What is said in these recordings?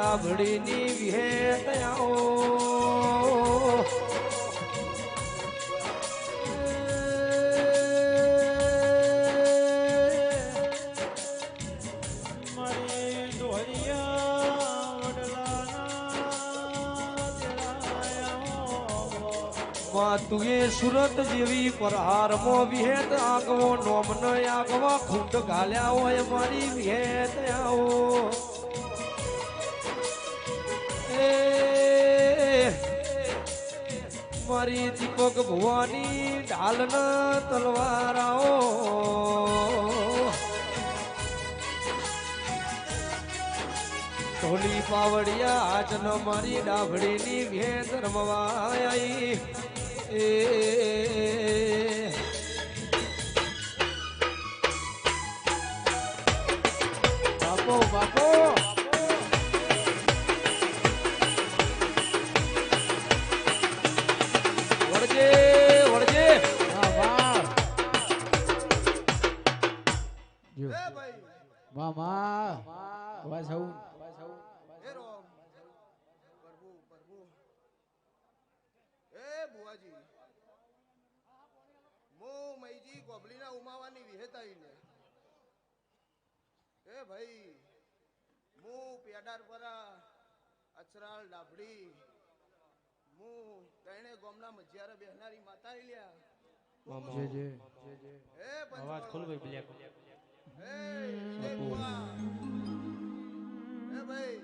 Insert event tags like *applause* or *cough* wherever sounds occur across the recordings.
ડાભડીની વિહેત આવો. મારી ઢોલિયા વડલાના તેડાયા માં તું એ સુરત જેવી પરહારમો વિહેત આગવો, નોમન આગવા, ખૂંટ ગાલ્યા હોય મારી વિહેત આવો. મારી દીપક ભુવાની ઢાલના તલવારાઓ. ઢોલી પાવડિયા આજન મારી ડાભડીની ભેદ રમવા આઈ એ માં એ ભાઈ મુ પેડાર પરા અચરાલ ડાભડી મુ તણે ગોમના મજિયારા બેહનારી માતા એ અવાજ ખોલ વિજય એ ભાઈ.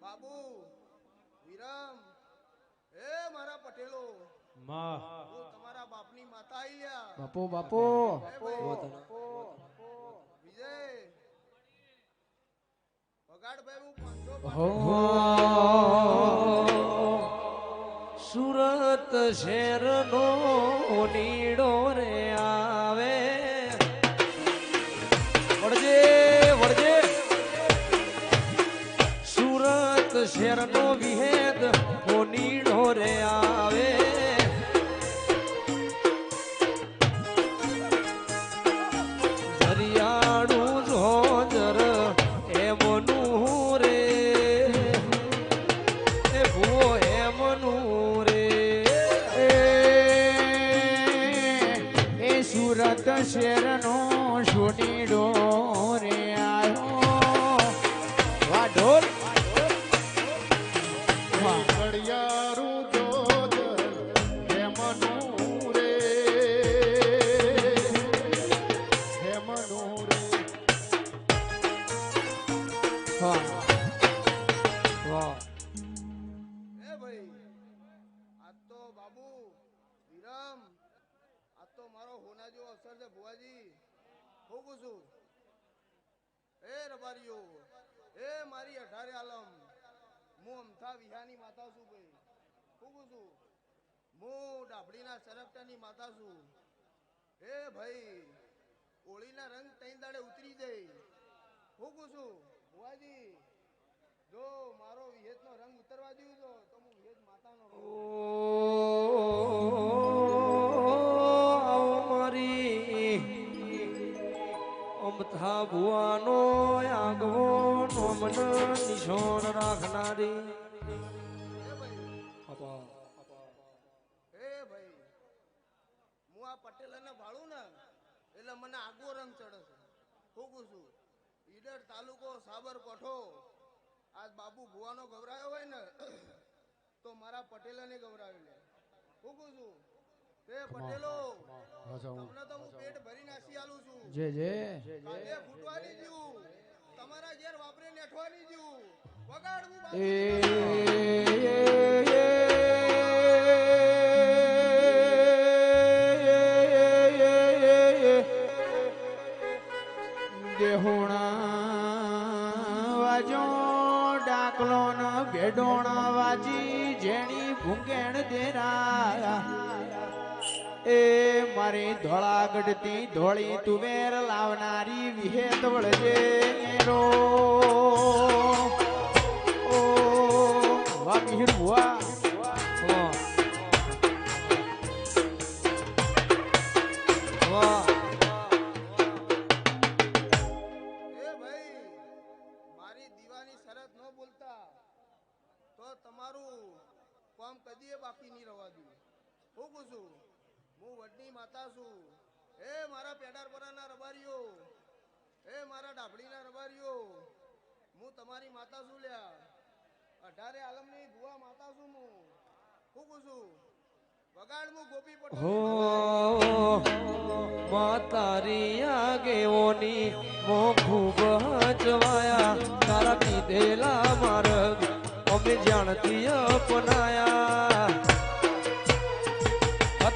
બાબુ. વિરામ. એ મારા પટેલો. માં. હું તમારા બાપની માતા આઈલ્યા બાપો બાપો. ભાઈ. વિજય. પગાડ ભાઈ હું પાંચસો હો. સુરત શહેરનો નીડો રે. સુરત શહેરનો વિહેદ નીડો ઢોરે આવે. હરિયાણું ઝોંઝર એમનું રે. એ ભૂવો એમનું રે. એ સુરત શહેરનો સોનીડો રે. આયો એ રબારીઓ, એ મારી અઢારે આલમ. હું અમથા વિહાની માતા છું ભાઈ છું. હું ડાભડીના સરપટાની માતા છું એ ભાઈ. હોળીના રંગ ત્રણ દાડે ઉતરી જાય. હું કહું છું ભુવાજી જો મારો વિહેતનો રંગ ઉતરવા દઉં તો તો હું વિહેત માતાનો આવો મારી અમથા ભુવાનો આગવો નોમન નિશોન રાખનારી. એ ભાઈ. ભાઈ. હું આ પટેલને ભાળું ને એટલે મને આગવો રંગ ચડે છે. હું છું ઈડર તાલુકો સાબરકોઠો. આજ બાબુ ભુવાનો ગવરાયો હોય ને *coughs* તો મારા પટેલને ગવરાવ્યો લે. હું છું તે પટેલો તમને તો હું પેટ ભરી નાસી આલું છું. જે જે. કાલે ફૂટવાની જીવ તમારા ઘેર વાપરે નેઠવાની જીવ વગાડવું વાજી જેણી ભૂંગેણ દેરા એ મારી ધોળા ગઢતી ધોળી તુવેર લાવનારી વિહેત વળજે રો ઓ વાહ મિહિર ભુવા કદીએ બાકી નહીં રવા દઉં. હું કહું છું? હું વડની માતા છું. એ મારા પેડારપરાના રબારીઓ. એ મારા ડાભડીના રબારીઓ. હું તમારી માતા છું લ્યા. અઢારે આલમની ભુવા માતા છું હું. હું કહું છું? વગાડ ગોપી પટેલ. હો, માતારી આગેઓની મો ખૂબ હચવાયા તારા કીધેલા માર્ગ અમે જાણતી અપનાયા.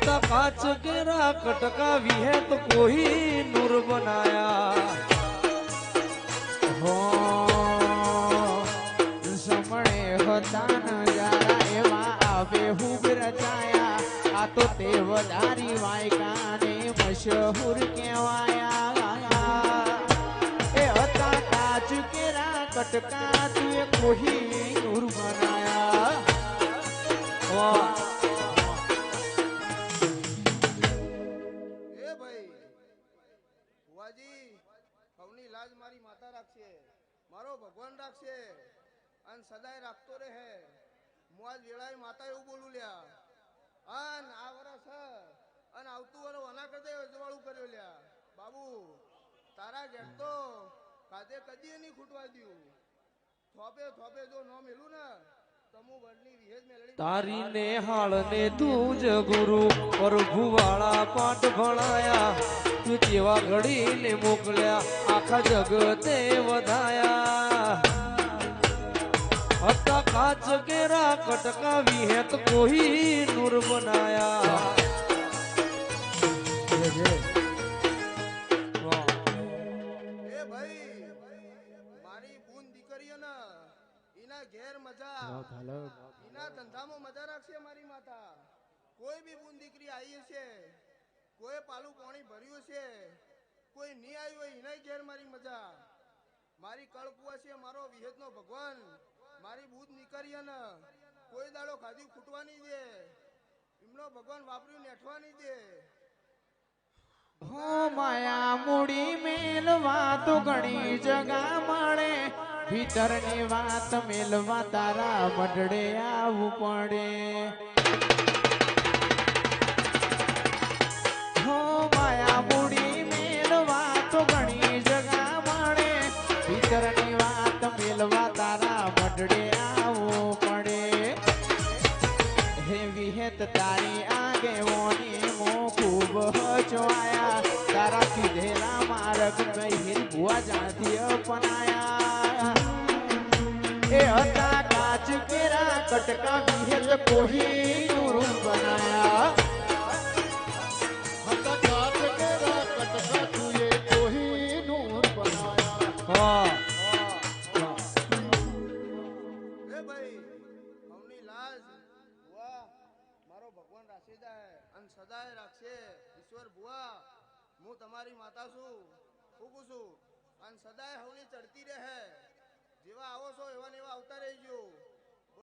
હતા કાચ કેરા કટકા વિહેત કોઈ નૂર બનાયા. હો સમણે હતા નજારા એવા આવે હુબ રચાયા આ તો તે વધારી વાયકાને મશહૂર કહેવાયા. એ હતા કાચ કેરા કટકા તુએ કોઈ નૂર બનાયા. વાહ ભુવાજી સૌની લાજ મારી માતા રાખશે, મારો ભગવાન રાખશે, અને સદાય રાખતો રહે. હું આજ વેળાએ માતા એવું બોલું, લ્યા, અન આ વરસ અને આવતું વરસ વના કરતા અજવાળું કર્યો, લ્યા. બાબુ, તારા ઘેર તો કાદે કદી નહીં ખૂટવા દ્યું. થોપે થોપે જો ન મેલું ને તો ને તારી ને તું જ ગુરુ પ્રભુ વાળા પાઠ ભણાયા. તું જેવા ઘડીને મોકલ્યા, આખા જગતે વધાયા. હતા કાચ કેરા, કટકા વિહેત કોઈ નૂર બનાયા. એના ઘેર મજા. એના ધંધામાં મજા રાખશે મારી માતા. કોઈ બી બૂન દીકરી આવી છે કોઈ પાલું પાણી ભર્યું છે કોઈ નહીં આવ્યું હોય એના ઘેર મારી મજા. મારી કળકુવા છે મારો વિહેતનો ભગવાન. મારી બૂદ દીકરીઓ ને કોઈ દાડો ખાધી ખૂટવાની દે. એમનો ભગવાન વાપર્યું નેઠવાની દે. હો માયા મૂડી મેલવા તો ઘણી જગા મળે ભીતરની વાત મેલવા તારા મઢડે આવવું પડે. હો માયા મૂડી મેલવા તો ઘણી જગા મળે ભીતરની વાત મેલવા તારા મઢડે આવવું પડે. હે વિહેત તારી આગેવાની મો ખૂબ હચવાયા. તારા કીધેલા માર્ગ મહિર ભુવા જાણથી અપનાયા. એ હતા કાચ કેરા કટકા વિહેત કોહી નુરું બનાયા. હતા કાચ કેરા કટકા તુએ કોઈ નૂર બનાયા. વાહ એ ભાઈ લાજ. મારો ભગવાન રાખી જાય અને સદાય રાખશે. ઈશ્વર ભુવા હું તમારી માતા છું ફૂકું છું. અને સદાય હવની ચડતી રહે. જેવા આવો છો એવા ને એવા આવતા રહેજો.